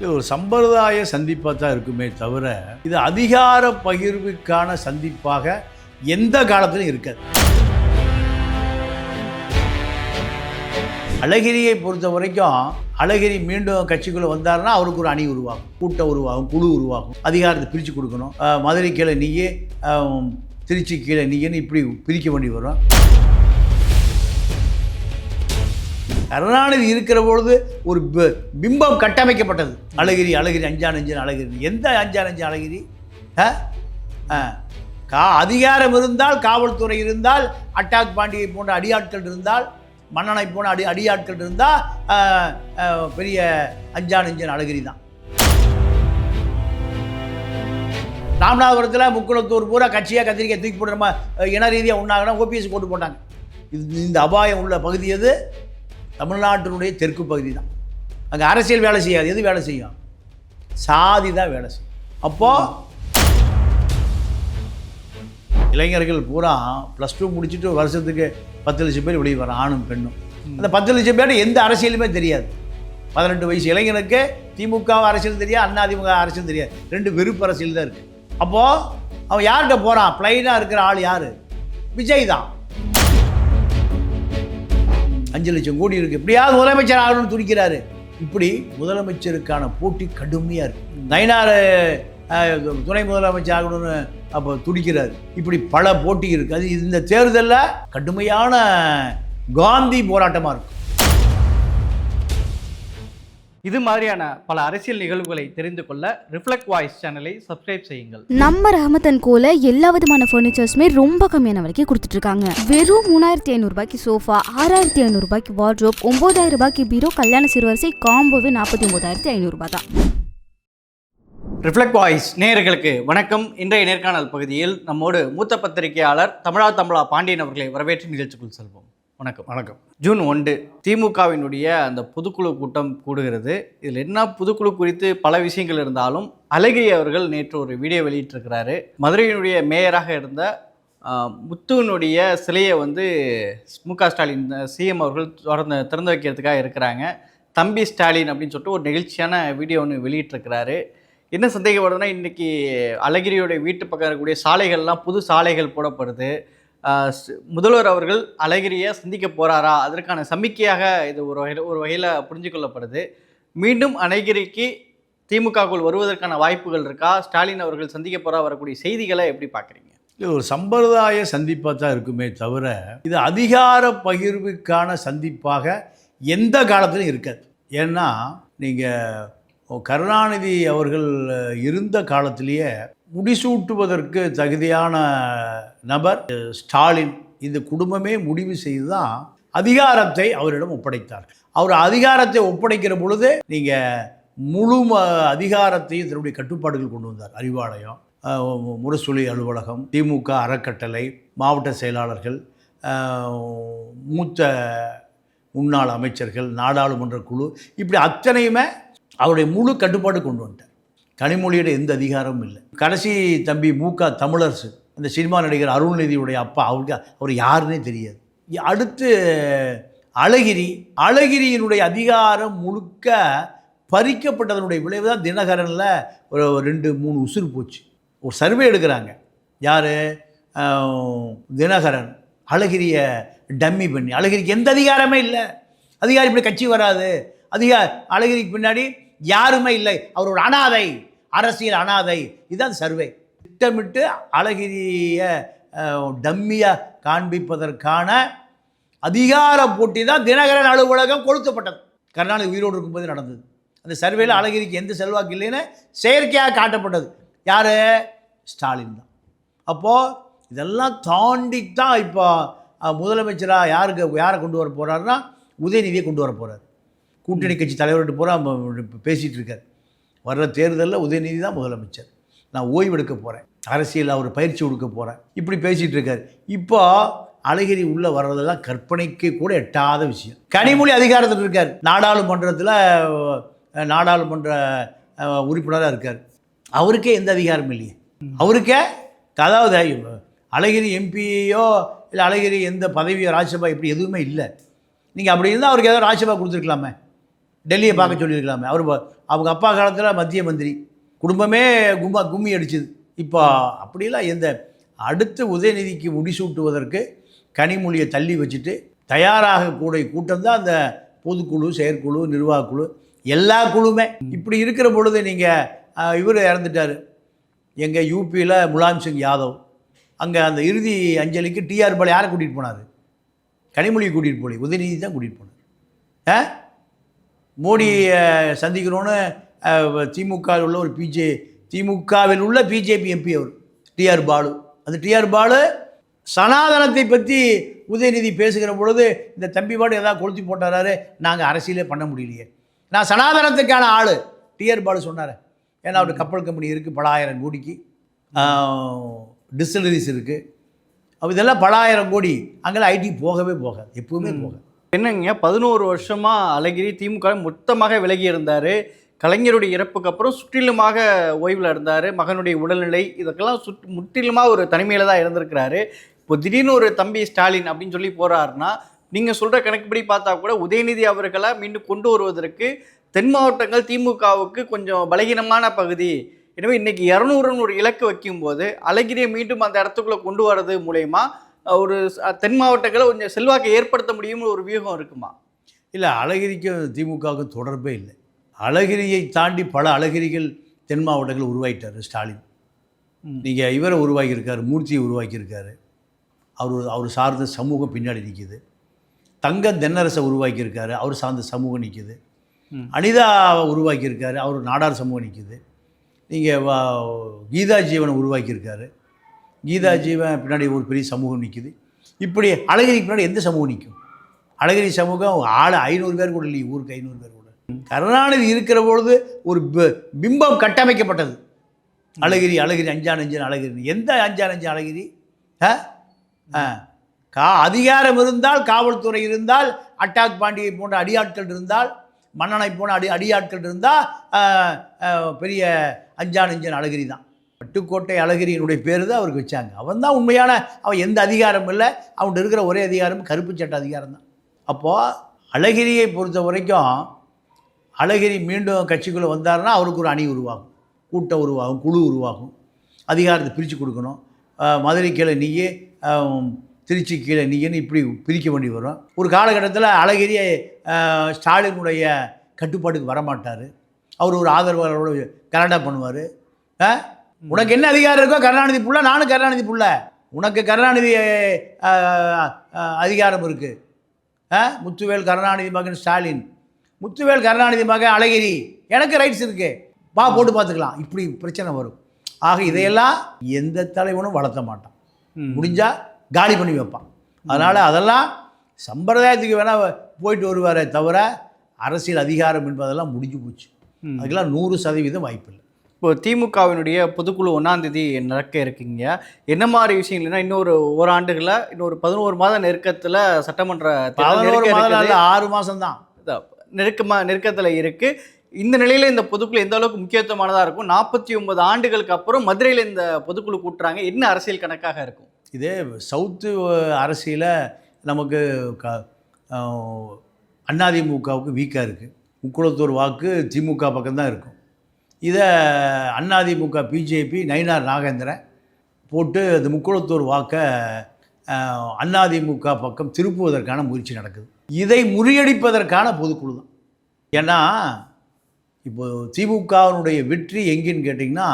இது ஒரு சம்பிரதாய சந்திப்பாக தான் இருக்குமே தவிர இது அதிகார பகிர்வுக்கான சந்திப்பாக எந்த காலத்திலும் இருக்காது. அழகிரியை பொறுத்த வரைக்கும் அழகிரி மீண்டும் கட்சிக்குள்ளே வந்தார்னா அவருக்கு ஒரு அணி உருவாகும் கூட்டம் உருவாகும் குழு உருவாகும் அதிகாரத்தை பிரித்து கொடுக்கணும். மதுரை கீழே நீயே திருச்சி கீழே நீயேன்னு இப்படி பிரிக்க வேண்டி வரும். கருணாநிதி இருக்கிற பொழுது ஒரு பிம்பம் கட்டமைக்கப்பட்டது. அழகிரி அழகிரி அஞ்சான் அஞ்சன் அழகிரி. எந்த அஞ்சான் நஞ்சன் அழகிரி? ஆ? ஆ. கா அதிகாரம் இருந்தால் காவல்துறை இருந்தால் அட்டாக் பாண்டியை போன்ற அடியாட்கள் இருந்தால் மன்னனை போன அடி அடியாட்கள் இருந்தால் பெரிய அஞ்சான் அஞ்சன் அழகிரி தான். ராமநாதபுரத்தில் முக்குளத்தூர் பூரா கட்சியாக கத்திரிக்காய் தூக்கி போட்டு நம்ம இன ரீதியாக ஒன்றாங்கன்னா ஓபிஎஸ் போட்டு போட்டாங்க. இது இந்த அபாயம் உள்ள பகுதி எது? தமிழ்நாட்டினுடைய தெற்கு பகுதி தான். அங்கே அரசியல் வேலை செய்யாது. எது வேலை செய்யும்? சாதி தான் வேலை செய்யும். அப்போது இளைஞர்கள் பூரா ப்ளஸ் டூ முடிச்சுட்டு வருஷத்துக்கு பத்து லட்சம் பேர் வெளியே வர ஆணும் பெண்ணும். அந்த பத்து லட்சம் பேர் எந்த அரசியலுமே தெரியாது. பதினெட்டு வயசு இளைஞனுக்கு திமுக அரசியல் தெரியாது அண்ணா திமுக அரசியல் தெரியாது. ரெண்டு வெறுப்பு அரசியல் தான் இருக்குது அப்போது அவன் யார்கிட்ட போகிறான் ப்ளைனாக இருக்கிற ஆள் யார்? விஜய் தான். அஞ்சு லட்சம் கோடி இருக்கு. எப்படியாவது முதலமைச்சர் ஆகணும்னு துடிக்கிறாரு. இப்படி முதலமைச்சருக்கான போட்டி கடுமையாக இருக்கு. நயனார் துணை முதலமைச்சர் ஆகணும்னு அப்போ துடிக்கிறாரு. இப்படி பல போட்டி இருக்கு. அது இந்த தேர்தலில் கடுமையான காந்தி போராட்டமாக இருக்கும் இது மாதிரியான பல அரசியல் நிகழ்வுகளை தெரிந்து கொள்ள ரிஃப்ளெக்ட் வாய்ஸ் சேனலை சப்ஸ்கிரைப் செய்யுங்கள். நம்ம ரஹமத்தன் கோல எல்லா விதமான ஃபர்னிச்சர்ஸுமே ரொம்ப கம்மியான விலைக்கு கொடுத்துட்டு இருக்காங்க வெறும் மூணாயிரத்தி ஐநூறு ரூபாய்க்கு சோஃபா ஆறாயிரத்தி ஐநூறு ரூபாய்க்கு வார்ட்ரோப் ஒன்பதாயிரம் ரூபாய்க்கு பீரோ கல்யாண சிறுவரிசை காம்போவே நாற்பத்தி ஒன்பதாயிரத்தி ஐநூறு ரூபாய் தான். ரிஃப்ளெக்ட் வாய்ஸ் நேயர்களுக்கு வணக்கம். இன்றைய நேர்காணல் பகுதியில் நம்மோடு மூத்த பத்திரிகையாளர் தமிழா தமிழா பாண்டியன் அவர்களை வரவேற்று நிகழ்ச்சிக்குள் செல்வோம். வணக்கம். வணக்கம். ஜூன் ஒன்று திமுகவினுடைய அந்த பொதுக்குழு கூட்டம் கூடுகிறது. இதில் என்ன பொதுக்குழு குறித்து பல விஷயங்கள் இருந்தாலும் அழகிரி அவர்கள் நேற்று ஒரு வீடியோ வெளியிட்டிருக்கிறாரு. மதுரையினுடைய மேயராக இருந்த முத்துவினுடைய சிலையை வந்து மு க ஸ்டாலின் சிஎம் அவர்கள் தொடர்ந்து திறந்து வைக்கிறதுக்காக இருக்கிறாங்க. தம்பி ஸ்டாலின் அப்படின்னு சொல்லிட்டு ஒரு நெகிழ்ச்சியான வீடியோ ஒன்று வெளியிட்டிருக்கிறாரு. என்ன சந்தேகம் வருதுன்னா இன்றைக்கி அழகிரியோடைய வீட்டு பக்கம் இருக்கக்கூடிய சாலைகள்லாம் புது சாலைகள் போடப்படுது. முதல்வர் அவர்கள் அழகிரியை சந்திக்க போகிறாரா அதற்கான சமிக்கையாக இது ஒரு வகையில் ஒரு வகையில் புரிஞ்சு கொள்ளப்படுது. மீண்டும் அழகிரிக்கு திமுகக்குள் வருவதற்கான வாய்ப்புகள் இருக்கா? ஸ்டாலின் அவர்கள் சந்திக்க போறா? வரக்கூடிய செய்திகளை எப்படி பார்க்குறீங்க? இது ஒரு சம்பிரதாய சந்திப்பாக தான் இருக்குமே தவிர இது அதிகார பகிர்வுக்கான சந்திப்பாக எந்த காலத்திலும் இருக்காது. ஏன்னா நீங்கள் கருணாநிதி அவர்கள் இருந்த காலத்திலேயே முடிசூட்டுவதற்கு தகுதியான நபர் ஸ்டாலின். இந்த குடும்பமே முடிவு செய்து தான் அதிகாரத்தை அவரிடம் ஒப்படைத்தார் அவர் அதிகாரத்தை ஒப்படைக்கிற பொழுது நீங்கள் முழு அதிகாரத்தையும் தன்னுடைய கட்டுப்பாடுகள் கொண்டு வந்தார். அறிவாலயம் முரசொலி அலுவலகம் திமுக அறக்கட்டளை மாவட்ட செயலாளர்கள் மூத்த முன்னாள் அமைச்சர்கள் நாடாளுமன்ற குழு இப்படி அத்தனையுமே அவருடைய முழு கட்டுப்பாடு கொண்டு வந்துட்டார். கனிமொழியோட எந்த அதிகாரமும் இல்லை. கடைசி தம்பி மூக தமிழரசு அந்த சினிமா நடிகர் அருள்நிதியுடைய அப்பா அவருக்கு அவர் யாருன்னே தெரியாது. அடுத்து அழகிரி. அழகிரியினுடைய அதிகாரம் முழுக்க பறிக்கப்பட்டதனுடைய விளைவு தான் தினகரனில் ஒரு ரெண்டு மூணு உசுறு போச்சு. ஒரு சர்வே எடுக்கிறாங்க. யார்? தினகரன். அழகிரியை டம்மி பண்ணி அழகிரிக்கு எந்த அதிகாரமே இல்லை. அதிகாரி இப்படி கட்சி வராது. அதிகா அழகிரிக்கு பின்னாடி யாருமே இல்லை. அவர் ஒரு அனாதை அரசியல் அனாதை. இதுதான் சர்வே. திட்டமிட்டு அழகிரியை டம்மியாக காண்பிப்பதற்கான அதிகார போட்டி தான் தினகரன் அலுவலகம் கொளுத்தப்பட்டது. கருணாநிதி உயிரோடு இருக்கும்போது நடந்தது. அந்த சர்வேல அழகிரிக்கு எந்த செல்வாக்கு இல்லைன்னு செயற்கையாக காட்டப்பட்டது. யார்? ஸ்டாலின் தான். அப்போது இதெல்லாம் தாண்டி தான் இப்போ முதலமைச்சராக யாருக்கு யாரை கொண்டு வர போகிறாருன்னா உதயநிதியை கொண்டு வர போகிறார் கூட்டணி கட்சி தலைவர்கிட்ட பூரா பேசிகிட்டு இருக்கார் வர்ற தேர்தலில் உதயநிதி தான் முதலமைச்சர். நான் ஓய்வெடுக்க போகிறேன் அரசியல் அவர் பயிற்சி கொடுக்க போகிறேன் இப்படி பேசிகிட்டு இருக்கார் இப்போ அழகிரி உள்ளே வர்றதெல்லாம் கற்பனைக்கு கூட எட்டாத விஷயம். கனிமொழி அதிகாரத்தில் இருக்கார். நாடாளுமன்றத்தில் நாடாளுமன்ற உறுப்பினராக இருக்கார். அவருக்கே எந்த அதிகாரமும் இல்லையே. அவருக்கே அதாவது அழகிரி எம்பியோ இல்லை அழகிரி எந்த பதவியோ ராஜ்யசபா இப்படி எதுவுமே இல்லை. நீங்கள் அப்படி இருந்தால் அவருக்கு ஏதாவது ராஜ்யசபா கொடுத்துருக்கலாமே. டெல்லியை பார்க்க சொல்லியிருக்கலாமே. அவர் அவங்க அப்பா காலத்தில் மத்திய மந்திரி. குடும்பமே கும்மா கும்மி அடிச்சுது. இப்போ அப்படிலாம் எந்த அடுத்து உதயநிதிக்கு முடிசூட்டுவதற்கு கனிமொழியை தள்ளி வச்சுட்டு தயாராக கூடிய கூட்டம் தான் அந்த பொதுக்குழு செயற்குழு நிர்வாகக்குழு எல்லா குழுமே இப்படி இருக்கிற பொழுது நீங்கள் இவர் இறந்துட்டார். எங்கள் யூபியில் முலாயம் சிங் யாதவ். அங்கே அந்த இறுதி அஞ்சலிக்கு டிஆர் பால் யாரை கூட்டிகிட்டு போனார்? கனிமொழியை கூட்டிகிட்டு போகல உதயநிதி தான் கூட்டிகிட்டு போனார். ஆ? மோடியை சந்திக்கணும்னு திமுகவில் உள்ள ஒரு பிஜே திமுகவில் உள்ள பிஜேபி எம்பி அவர் டிஆர் பாலு. அந்த டிஆர் பாலு சனாதனத்தை பற்றி உதயநிதி பேசுகிற பொழுது இந்த தம்பி பாடு ஏதாவது கொளுத்தி போட்டாரு நாங்கள் அரசியலே பண்ண முடியலையே. நான் சனாதனத்துக்கான ஆள் டிஆர் பாலு சொன்னார். ஏன்னா அவர் கப்பல் கம்பெனி இருக்குது பல ஆயிரம் கோடிக்கு டிஸ்டிலரிஸ் இருக்குது அப்போ இதெல்லாம் பல ஆயிரம் கோடி அங்கெல்லாம் ஐடி போகவே போகாது எப்பவுமே போகாது. என்னங்க பதினோரு வருஷமா அழகிரி திமுக மொத்தமாக விலகி இருந்தார். கலைஞருடைய இறப்புக்கு அப்புறம் சுற்றிலுமாக ஓய்வில் இருந்தார். மகனுடைய உடல்நிலை இதற்கெல்லாம் சுட் முற்றிலுமாக ஒரு தனிமையில் தான் இருந்திருக்கிறாரு. இப்போ திடீர்னு ஒரு தம்பி ஸ்டாலின் அப்படின்னு சொல்லி போகிறாருன்னா நீங்கள் சொல்கிற கணக்குப்படி பார்த்தா கூட உதயநிதி அவர்களை மீண்டும் கொண்டு வருவதற்கு தென் மாவட்டங்கள் திமுகவுக்கு கொஞ்சம் பலகீனமான பகுதி. எனவே இன்றைக்கி இரநூறுன்னு ஒரு இலக்கு வைக்கும்போது அழகிரியை மீண்டும் அந்த இடத்துக்குள்ளே கொண்டு வர்றது மூலயமா ஒரு தென் மாவட்டங்களை கொஞ்சம் செல்வாக்கை ஏற்படுத்த முடியும்னு ஒரு வியூகம் இருக்குமா? இல்லை அழகிரிக்கும் திமுகவுக்கும் தொடர்பே இல்லை. அழகிரியை தாண்டி பல அழகிரிகள் தென் மாவட்டங்கள் உருவாக்கிட்டார் ஸ்டாலின். நீங்கள் இவரை உருவாக்கியிருக்காரு மூர்த்தியை உருவாக்கியிருக்காரு. அவர் அவர் சார்ந்த சமூகம் பின்னாடி நிற்கிது தங்க தென்னரசை உருவாக்கியிருக்காரு அவர் சார்ந்த சமூகம் நிற்கிது. அனிதாவை உருவாக்கியிருக்காரு அவர் நாடார் சமூகம் நிற்கிது நீங்கள் கீதா ஜீவனை உருவாக்கியிருக்காரு. கீதா ஜீவன் பின்னாடி ஒரு பெரிய சமூகம் நிற்கிது இப்படி அழகிரிக்கு பின்னாடி எந்த சமூகம் நிற்கும் அழகிரி சமூகம் ஆள் ஐநூறு பேர் கூட இல்லை ஊருக்கு ஐநூறு பேர் கூட. கருணாநிதி இருக்கிற பொழுது ஒரு பிம்பம் கட்டமைக்கப்பட்டது. அழகிரி அழகிரி அஞ்சான் அஞ்சன் அழகிரி எந்த அஞ்சான் அஞ்சன் அழகிரி? ஆ? ஆ. கா அதிகாரம் இருந்தால் காவல்துறை இருந்தால் அட்டாக் பாண்டியை போன்ற அடியாட்கள் இருந்தால் மன்னனை போன அடி அடியாட்கள் இருந்தால் பெரிய அஞ்சான் அஞ்சன் அழகிரி தான். பட்டுக்கோட்டை அழகிரியினுடைய பேர் தான் அவருக்கு வச்சாங்க. அவன் தான் உண்மையான அவன் எந்த அதிகாரமும் இல்லை. அவன்கிட்ட இருக்கிற ஒரே அதிகாரம் கருப்பு சட்ட அதிகாரம் தான். அப்போது அழகிரியை பொறுத்த வரைக்கும் அழகிரி மீண்டும் கட்சிக்குள்ளே வந்தாருன்னா அவருக்கு ஒரு அணி உருவாகும். கூட்டம் உருவாகும் குழு உருவாகும். அதிகாரத்தை பிரித்து கொடுக்கணும். மதுரை கீழே நீயே திருச்சி கீழே நீயன்னு இப்படி பிரிக்க வேண்டி வரும். ஒரு காலகட்டத்தில் அழகிரி ஸ்டாலினுடைய கட்டுப்பாட்டுக்கு வரமாட்டார். அவர் ஒரு ஆதரவாளரோட கலாட்டா பண்ணுவார். உனக்கு என்ன அதிகாரம் இருக்கோ கருணாநிதி புள்ள நானும் கருணாநிதி புள்ள. உனக்கு கருணாநிதி அதிகாரம் இருக்குது முத்துவேல் கருணாநிதி மகன் ஸ்டாலின். முத்துவேல் கருணாநிதி மகன் அழகிரி. எனக்கு ரைட்ஸ் இருக்கு. வா போட்டு பார்த்துக்கலாம். இப்படி பிரச்சனை வரும். ஆக இதையெல்லாம் எந்த தலைவனும் வளர்த்த மாட்டான். ம். முடிஞ்சா காலி பண்ணி வைப்பான். அதனால் அதெல்லாம் சம்பிரதாயத்துக்கு வேணால் போயிட்டு வருவாரே தவிர அரசியல் அதிகாரம் என்பதெல்லாம் முடிஞ்சு போச்சு. அதுக்கெல்லாம் நூறு சதவீதம் வாய்ப்பில்லை. இப்போ திமுகவினுடைய பொதுக்குழு ஒன்றாம் தேதி நடக்க இருக்கீங்க. என்ன மாதிரி விஷயங்கள்னா இன்னொரு ஓராண்டுகளில் இன்னொரு பதினோரு மாத நெருக்கத்தில் சட்டமன்ற மாதம் இருக்குது. ஆறு மாதம்தான் இதான் நெருக்கமா நெருக்கத்தில் இருக்கு. இந்த நிலையில இந்த பொதுக்குழு எந்த அளவுக்கு முக்கியத்துவமானதா இருக்கும்? நாற்பத்தி ஒன்பது ஆண்டுகளுக்கு அப்புறம் மதுரையில் இந்த பொதுக்குழு கூட்டுறாங்க. என்ன அரசியல் கணக்காக இருக்கும்? இதே சவுத்து அரசியல நமக்கு க அதிமுகவுக்கு வீக்காக இருக்குது முக்குளத்தூர் வாக்கு திமுக பக்கம்தான் இருக்கும். இதை அதிமுக பிஜேபி நயினார் நாகேந்திரன் போட்டு அந்த முக்குளத்தூர் வாக்கை அஹ், அதிமுக பக்கம் திருப்புவதற்கான முயற்சி நடக்குது. இதை முறியடிப்பதற்கான பொதுக்குழு தான். ஏன்னா இப்போ திமுகவினுடைய வெற்றி எங்கேன்னு கேட்டிங்கன்னா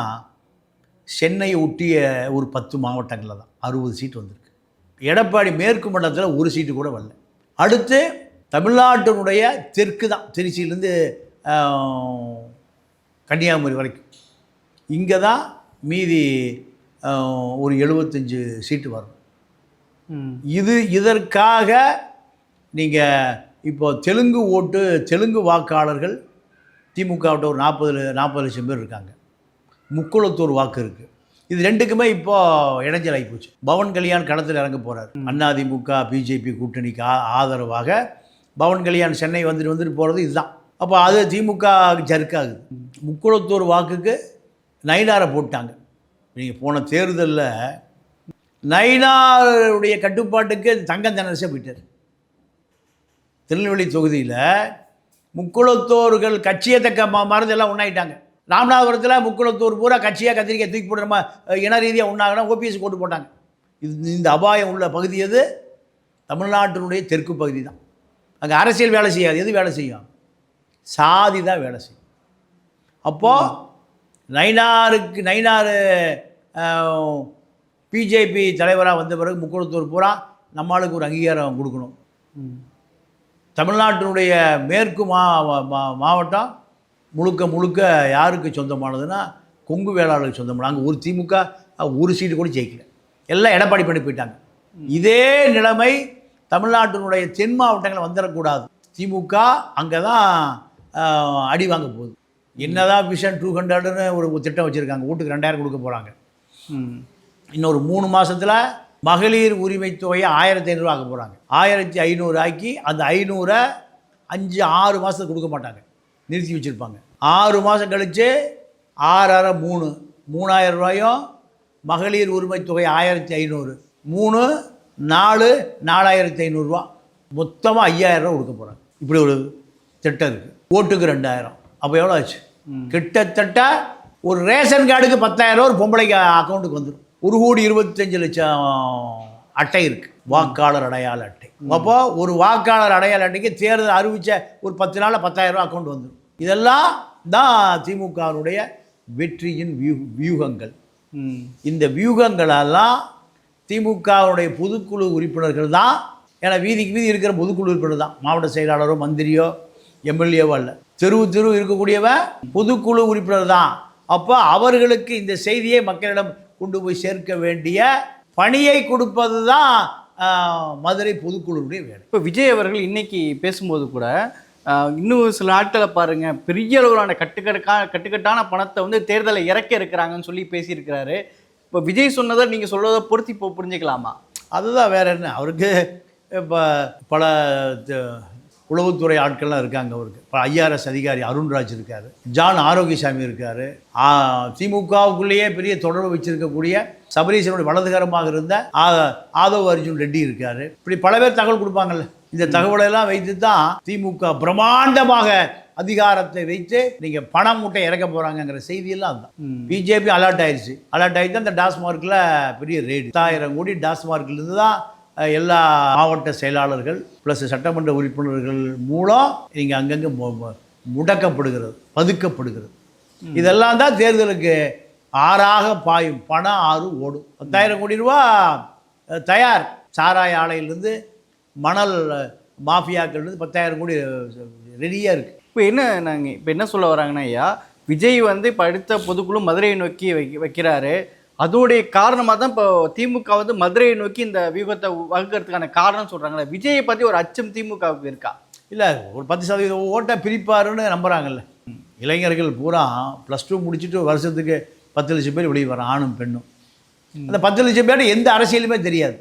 சென்னையை ஒட்டிய ஒரு பத்து மாவட்டங்களில் தான். அறுபது சீட் வந்திருக்கு. எடப்பாடி மேற்கு மண்டலத்தில் ஒரு சீட்டு கூட வரல. அடுத்து தமிழ்நாட்டினுடைய தெற்கு தான். திருச்சியிலேருந்து கன்னியாகுமரி வரைக்கும். இங்கே தான் மீதி ஒரு எழுபத்தஞ்சு சீட்டு வரும். இது இதற்காக நீங்கள் இப்போ தெலுங்கு ஓட்டு தெலுங்கு வாக்காளர்கள் திமுகவிட்ட ஒரு நாற்பது நாற்பது லட்சம் பேர் இருக்காங்க. முக்குளத்தூர் வாக்கு இருக்குது இது ரெண்டுக்குமே இப்போ இடைஞ்சல் ஆகி போச்சு. பவன் கல்யாண் களத்தில் இறங்க போகிறார் அதிமுக பிஜேபி கூட்டணிக்கு ஆதரவாக பவன் கல்யாண் சென்னை வந்துட்டு வந்துட்டு போகிறது இதுதான். அப்போ அது திமுக ஜர்க்காகுது. முக்குளத்தூர் வாக்குக்கு நயினாரை போட்டாங்க. நீங்கள் போன தேர்தலில் நயினாருடைய கட்டுப்பாட்டுக்கு தங்கம் தனசே போயிட்டார். திருநெல்வேலி தொகுதியில் முக்குளத்தோர்கள் கட்சியை தக்க ம- எல்லாம் ஒன்றாயிட்டாங்க ராமநாதபுரத்தில் முக்குளத்தூர் பூரா கட்சியாக கத்திரிக்காய் தூக்கி போடுற இன ரீதியாக ஒன்றாகனா ஓபிஎஸ் போட்டு போட்டாங்க. இது இந்த அபாயம் உள்ள பகுதி எது? தமிழ்நாட்டினுடைய தெற்கு பகுதி தான். அங்கே அரசியல் வேலை செய்யாது. எது வேலை செய்யும்? சாதி தான் வேலை செய்யும். அப்போது நைனாருக்கு நைனார் பிஜேபி தலைவராக வந்த பிறகு முக்குளத்தூர் பூரா நம்மளுக்கு ஒரு அங்கீகாரம் கொடுக்கணும். தமிழ்நாட்டினுடைய மேற்கு மா மா- மாவட்டம் முழுக்க முழுக்க யாருக்கு சொந்தமானதுன்னா கொங்கு வேளாளருக்கு சொந்தமான அங்கே ஒரு திமுக ஒரு சீட்டு கூட ஜெயிக்கல. எல்லாம் எடப்பாடி பண்ணி போயிட்டாங்க. இதே நிலைமை தமிழ்நாட்டினுடைய தென் மாவட்டங்களில் வந்துடக்கூடாது திமுக அங்கே தான் அடி வாங்க போகுது. என்னதான் விஷன் டூ ஹண்ட்ரட்னு ஒரு திட்டம் வச்சுருக்காங்க. வீட்டுக்கு ரெண்டாயிரம் கொடுக்க போகிறாங்க இன்னொரு மூணு மாசத்துல மகளிர் உரிமை தொகையை ஆயிரத்தி ஐநூறு ஆக்க போகிறாங்க ஆயிரத்தி ஐநூறு ஆக்கி அந்த ஐநூறை அஞ்சு ஆறு மாதத்துக்கு கொடுக்க மாட்டாங்க. நிறுத்தி வச்சுருப்பாங்க. ஆறு மாதம் கழித்து ஆறரை மூணு. மூணாயிரம் ரூபாயும் மகளிர் உரிமை தொகை ஆயிரத்தி ஐநூறு. மூணு நாலு நாலாயிரத்தி ஐநூறுரூவா மொத்தமாக ஐயாயிரம் ரூபா கொடுக்க போகிறாங்க இப்படி ஒரு திட்டம் இருக்குது ஓட்டுக்கு ரெண்டாயிரம். அப்போ எவ்வளோ ஆச்சு? கிட்டத்தட்ட ஒரு ரேஷன் கார்டுக்கு பத்தாயிரம் ஒரு பொம்பளைக்கு அக்கௌண்ட்டுக்கு வந்துடும் ஒரு கோடி இருபத்தஞ்சு லட்சம் அட்டை இருக்குது வாக்காளர் அடையாள அட்டை. அப்போ ஒரு வாக்காளர் அடையாள அட்டைக்கு தேர்தல் அறிவித்த ஒரு பத்து நாளில் பத்தாயிரம் ரூபா அக்கௌண்ட் வந்துடும் இதெல்லாம் தான் திமுகவினுடைய வெற்றியின் வியூ வியூகங்கள். இந்த வியூகங்களெல்லாம் திமுகவுடைய பொதுக்குழு உறுப்பினர்கள் தான் ஏன்னா வீதிக்கு வீதி இருக்கிற பொதுக்குழு உறுப்பினர் தான். மாவட்ட செயலாளரோ மந்திரியோ எம்எல்ஏவோ அல்ல தெருவு தெருவு இருக்கக்கூடியவன் பொதுக்குழு உறுப்பினர் தான். அப்போ அவர்களுக்கு இந்த செய்தியை மக்களிடம் கொண்டு போய் சேர்க்க வேண்டிய பணியை கொடுப்பது தான் மதுரை பொதுக்குழுவுடைய வேலை. இப்போ விஜய் அவர்கள் இன்னைக்கு பேசும்போது கூட இன்னும் சில நாட்களை பாருங்க பெரிய அளவிலான கட்டுக்கட்டா கட்டுக்கட்டான பணத்தை வந்து தேர்தலை இறக்க இருக்கிறாங்கன்னு சொல்லி பேசியிருக்கிறாரு. இப்போ விஜய் சொன்னதை நீங்கள் சொல்றதை பொருத்தி இப்போ புரிஞ்சுக்கலாமா? அதுதான் வேற என்ன அவருக்கு இப்போ பல உளவுத்துறை ஆட்கள்லாம் இருக்காங்க அவருக்கு. இப்போ ஐஆர்எஸ் அதிகாரி அருண்ராஜ் இருக்கார். ஜான் ஆரோக்கியசாமி இருக்கார். திமுகவுக்குள்ளேயே பெரிய தொடர்பு வச்சிருக்கக்கூடிய சபரீசனுடைய வலதுகரமாக இருந்த ஆதவ் அர்ஜுன் ரெட்டி இருக்கார். இப்படி பல பேர் தகவல் கொடுப்பாங்கல்ல. இந்த தகவலெல்லாம் வைத்து தான் திமுக பிரம்மாண்டமாக அதிகாரத்தை வைத்து நீங்கள் பணம் மூட்டை இறக்க போகிறாங்கங்கிற செய்தியெல்லாம் அதுதான். பிஜேபி அலர்ட் ஆயிடுச்சு அலர்ட் ஆயிடுச்சு அந்த டாஸ்மார்க்கில் பெரிய ரேடு பத்தாயிரம் கோடி டாஸ்மார்க்லேருந்து தான் அஹ், எல்லா மாவட்ட செயலாளர்கள் ப்ளஸ் சட்டமன்ற உறுப்பினர்கள் மூலம் இங்கே அங்கங்கே முடக்கப்படுகிறது பதுக்கப்படுகிறது. இதெல்லாம் தான் தேர்தலுக்கு ஆறாக பாயும். பணம் ஆறு ஓடும். பத்தாயிரம் கோடி ரூபா தயார். சாராய ஆலையிலேருந்து மணல் மாஃபியாக்கள்லேருந்து பத்தாயிரம் கோடி ரெடியாக இருக்குது இப்போ என்ன நாங்கள் இப்போ என்ன சொல்ல வராங்கன்னா ஐயா விஜய் வந்து இப்போ அடுத்த பொதுக்குழு மதுரையை நோக்கி வைக்க வைக்கிறாரு. அதோடைய காரணமாக தான் இப்போ திமுக வந்து மதுரையை நோக்கி இந்த வியூகத்தை வகுக்கிறதுக்கான காரணம் சொல்கிறாங்களே விஜயை பற்றி ஒரு அச்சம் திமுகவுக்கு இருக்கா? இல்லை ஒரு பத்து சதவீதம் ஓட்டை பிரிப்பாருன்னு நம்புகிறாங்கல்ல இளைஞர்கள் பூரா ப்ளஸ் டூ முடிச்சுட்டு வருஷத்துக்கு பத்து லட்சம் பேர் வெளியே வரான் ஆணும் பெண்ணும். அந்த பத்து லட்சம் பேர் எந்த அரசியலுமே தெரியாது.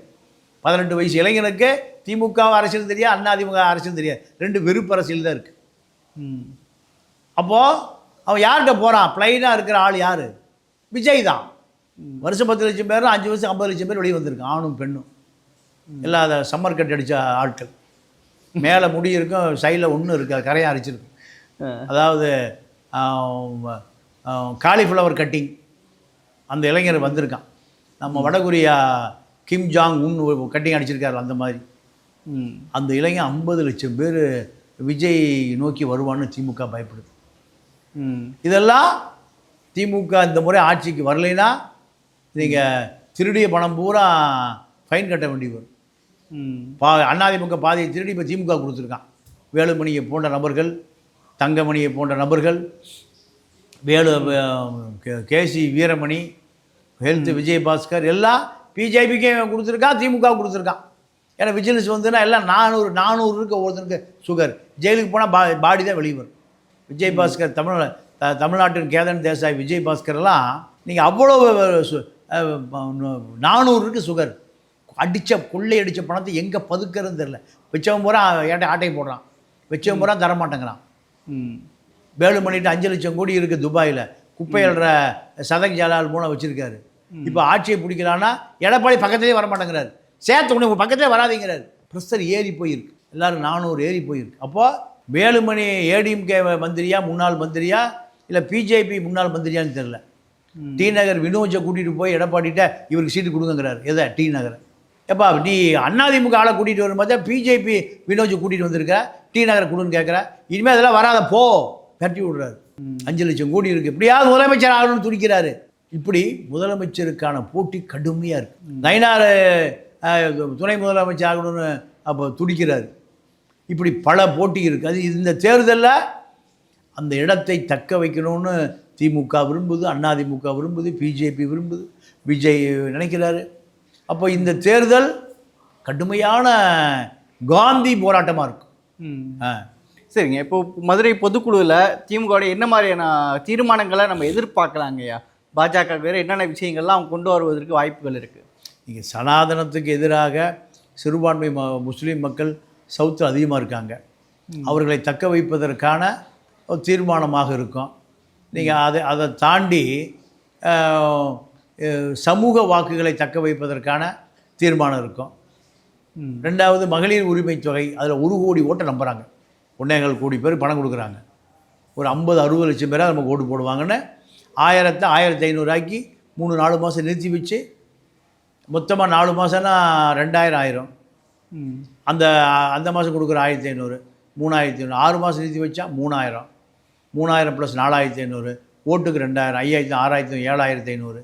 பதினெட்டு வயசு இளைஞனுக்கு திமுக அரசியல் தெரியாது அண்ணா திமுக அரசியல் தெரியாது. ரெண்டு வெறுப்பு அரசியல் தான் இருக்குது அப்போது அவன் யார்கிட்ட போகிறான் ப்ளைனாக இருக்கிற ஆள் யார்? விஜய் தான். வருஷம் பத்து லட்சம் பேர் அஞ்சு வருஷம் ஐம்பது லட்சம் பேர் வெளியே வந்திருக்கான் ஆணும் பெண்ணும். எல்லாம் அதை சம்மர் கட் அடித்த ஆட்கள். மேலே முடி இருக்கும் சைடில் ஒன்றும் இருக்காது கரையாக அரிச்சிருக்கும். அதாவது காலிஃப்ளவர் கட்டிங் அந்த இளைஞர் வந்திருக்கான். நம்ம வடகொரியா கிம் ஜாங் உன் கட்டிங் அடிச்சிருக்காரு அந்த மாதிரி. அந்த இளைஞன் ஐம்பது லட்சம் பேர் விஜய் நோக்கி வருவான்னு திமுக பயப்படுது. இதெல்லாம் திமுக இந்த முறை ஆட்சிக்கு வரலைன்னா நீங்கள் திருடிய பணம் பூரா ஃபைன் கட்ட வேண்டி வரும். பா அதிமுக பாதியை திருடி இப்போ திமுக கொடுத்துருக்கான். வேலுமணியை போன்ற நபர்கள் தங்கமணியை போன்ற நபர்கள் Velu K- KC Veeramani health Vijayabaskar எல்லாம் பிஜேபிக்கு கொடுத்துருக்கான் திமுக கொடுத்துருக்கான் ஏன்னா விஜிலன்ஸ் வந்துன்னா எல்லாம் நானூறு நானூறு இருக்க ஒருத்தனுக்கு சுகர் ஜெயிலுக்கு போனால் பா பாடி தான் வெளியே வரும். விஜயபாஸ்கர் தமிழ் த- தமிழ்நாட்டின் கேதன் தேசாய் விஜயபாஸ்கர் எல்லாம் நீங்கள் அவ்வளோ நானூறு சுகர் அடித்த கொள்ளை அடித்த பணத்தை எங்கே பதுக்கிறதுன்னு தெரில வச்சவன் பூரா ஏட்டை ஆட்டை போடுறான். வச்சவன் பூரா தரமாட்டேங்கிறான் வேலுமணிட்டு அஞ்சு லட்சம் கோடி இருக்குது துபாயில். குப்பை அள்ளுற சதக் ஜலால் மூலம் வச்சுருக்காரு. இப்போ ஆட்சியை பிடிக்கலான்னா எடப்பாடி பக்கத்துலேயே வர மாட்டேங்கிறாரு. சேர்த்து உடனே உங்கள் பக்கத்திலே வராதீங்கிறாரு. ப்ரெஷர் ஏறி போயிருக்கு. எல்லாரும் நானூறு ஏறி போயிருக்கு. அப்போ வேலுமணி ஏடிஎம்கே மந்திரியா முன்னாள் மந்திரியா இல்லை பிஜேபி முன்னாள் மந்திரியான்னு தெரில டி நகர் வினோஜை கூட்டிகிட்டு போய் எடப்பாடிட்ட இவருக்கு சீட்டு கொடுங்கங்கிறாரு. எதை? டி நகரை. எப்பா நீ அதிமுக ஆளை கூட்டிகிட்டு வரும்போது பிஜேபி வினோஜை கூட்டிகிட்டு வந்திருக்க டி நகரை கொடுன்னு கேட்குற இனிமேல் அதெல்லாம் வராத போ தட்டி விடுறாரு. அஞ்சு லட்சம் கோடி இருக்குது இப்படியாவது முதலமைச்சர் ஆகணும்னு துடிக்கிறாரு. இப்படி முதலமைச்சருக்கான போட்டி கடுமையாக இருக்கு. நயினார் துணை முதலமைச்சர் ஆகணும்னு அப்போ துடிக்கிறாரு. இப்படி பல போட்டி இருக்குது அது இந்த தேர்தலில் அந்த இடத்தை தக்க வைக்கணும்னு திமுக விரும்புது அதிமுக விரும்புது பிஜேபி விரும்புது விஜய் நினைக்கிறாரு. அப்போ இந்த தேர்தல் கடுமையான காந்தி போராட்டமாக இருக்கும். சரிங்க. இப்போ மதுரை பொதுக்குழுவில் திமுகவோட என்ன மாதிரியான தீர்மானங்களை நம்ம எதிர்பார்க்கலாங்கய்யா? பாஜக வேறு என்னென்ன விஷயங்கள்லாம் அவங்க கொண்டு வருவதற்கு வாய்ப்புகள் இருக்குது இங்கே சனாதனத்துக்கு எதிராக சிறுபான்மை ம முஸ்லீம் மக்கள் சவுத்தில் அதிகமாக இருக்காங்க. அவர்களை தக்க வைப்பதற்கான தீர்மானமாக இருக்கும். நீங்கள் அதை அதை தாண்டி சமூக வாக்குகளை தக்க வைப்பதற்கான தீர்மானம் இருக்கும். ரெண்டாவது மகளிர் உரிமை தொகை அதில் ஒரு கோடி ஓட்டை நம்புகிறாங்க ஒன்னேகால் கோடி பேர் பணம் கொடுக்குறாங்க. ஒரு ஐம்பது அறுபது லட்சம் பேராக நமக்கு ஓட்டு போடுவாங்கன்னு ஆயிரத்தை ஆயிரத்தி ஐநூறுரூவாய்க்கு மூணு நாலு மாதம் நிறுத்தி வச்சு மொத்தமாக நாலு மாதம்னா ரெண்டாயிரம் ஆயிரம். அந்த அந்த மாதம் கொடுக்குற ஆயிரத்தி ஐநூறு மூணாயிரத்தி ஐநூறு ஆறு மாதம் நிறுத்தி வச்சா மூணாயிரம். மூணாயிரம் ப்ளஸ் நாலாயிரத்தி ஐநூறு ஓட்டுக்கு ரெண்டாயிரம் ஐயாயிரத்தி ஆறாயிரத்தி ஏழாயிரத்தி ஐநூறு.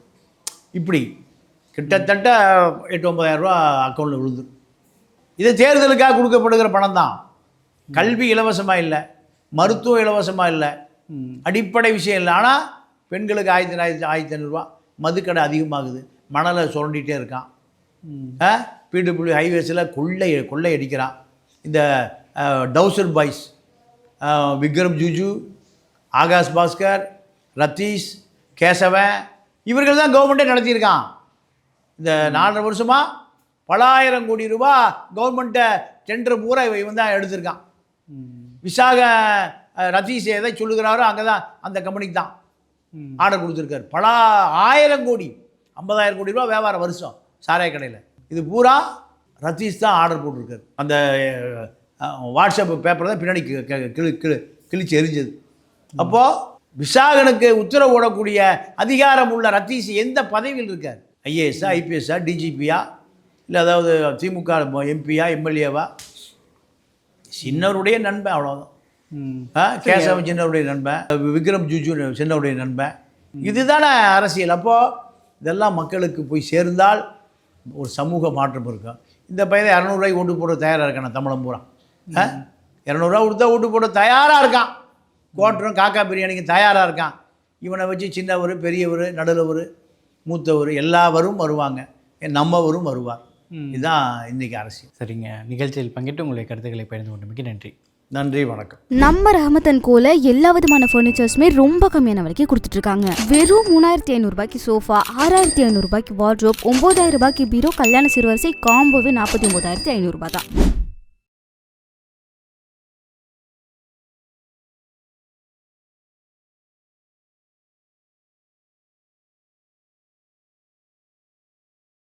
இப்படி கிட்டத்தட்ட எட்டு ஒன்பதாயிரம் ரூபா அக்கௌண்ட்டில் விழுந்து இது தேர்தலுக்காக கொடுக்கப்படுகிற பணம் தான் கல்வி இலவசமாக இல்லை மருத்துவம் இலவசமாக இல்லை அடிப்படை விஷயம் இல்லை. ஆனால் பெண்களுக்கு ஆயிரத்தி ஆயிரத்தி ஆயிரத்தி ஐநூறுரூவா மதுக்கடை அதிகமாகுது. மணலை சுரண்டிகிட்டே இருக்கான். ம். பிடபிள்யூ ஹைவேஸில் கொள்ளை கொள்ளை அடிக்கிறான். இந்த டவுசர் பாய்ஸ் விக்ரம் ஜுஜு ஆகாஷ் பாஸ்கர் ரத்தீஷ் கேசவன் இவர்கள் தான் கவர்மெண்ட்டே நடத்தியிருக்கான். இந்த நாலரை வருஷமாக பலாயிரம் கோடி ரூபா கவர்மெண்ட்டை டெண்டர் பூரா இவன் தான் எடுத்திருக்கான். விசாக ரத்தீஷ் எதை சொல்லுகிறாரோ அங்கே தான் அந்த கம்பெனிக்கு தான். ஆர்டர் கொடுத்துருக்காரு. பல ஆயிரம் கோடி ஐம்பதாயிரம் கோடி ரூபா வியாபாரம் வருஷம் சாராய கடையில். இது பூரா ரத்தீஷ் தான் ஆர்டர் போட்டிருக்காரு. அந்த வாட்ஸ்அப் பேப்பர் தான் பின்னாடி கிளி கிளி கிழிச்சு எரிஞ்சது. அப்போது விசாகனுக்கு உத்தரவு போடக்கூடிய அதிகாரம் உள்ள ரத்தீஷ் எந்த பதவியில் இருக்கார்? ஐஏஎஸ்ஸா ஐபிஎஸ்ஸா டிஜிபியா? இல்லை அதாவது திமுக எம்பியா எம்எல்ஏவா? சின்னவருடைய நண்பன் அவ்வளோதான் கேசவன் சின்னவருடைய நண்பன் விக்ரம் ஜுஜு சின்னவருடைய நண்பன். இதுதானே அரசியல். அப்போது இதெல்லாம் மக்களுக்கு போய் சேர்ந்தால் ஒரு சமூக மாற்றம் இருக்கும். இந்த பையன் இரநூறுவாய்க்கு ஓட்டு போட தயாராக இருக்கான் தமிழம் பூரா. ஆ? இரநூறுவா கொடுத்தா ஓட்டு போட தயாராக இருக்கான். கோட்டரும் காக்கா பிரியாணிக்கு தயாராக இருக்கான். இவனை வச்சு சின்னவர் பெரியவர் நடுலவர் மூத்தவர் எல்லாவரும் வருவாங்க. நம்மவரும் வருவார். இதுதான் இன்றைக்கி அரசியல். சரிங்க. நிகழ்ச்சியில் பங்கிட்டு உங்களுடைய கருத்துக்களை பகிர்ந்து கொண்டமைக்கு நன்றி. நன்றி வணக்கம். நம்ம ரஹமத்தன் கோல எல்லா விதமான ஃபர்னிச்சர்ஸுமே ரொம்ப கம்மியான விலைக்கு கொடுத்துட்டு இருக்காங்க. வெறும் மூணாயிரத்தி ஐநூறுபாய்க்கு சோஃபா ஆறாயிரத்தி ஐநூறுபாய்க்கு வார்ட்ரோப் ஒன்பதாயிரம் ரூபாய்க்கு பீரோ கல்யாண சிறுவரிசை காம்போவே நாற்பத்தி ஒன்பதாயிரத்தி ஐநூறுபா தான்.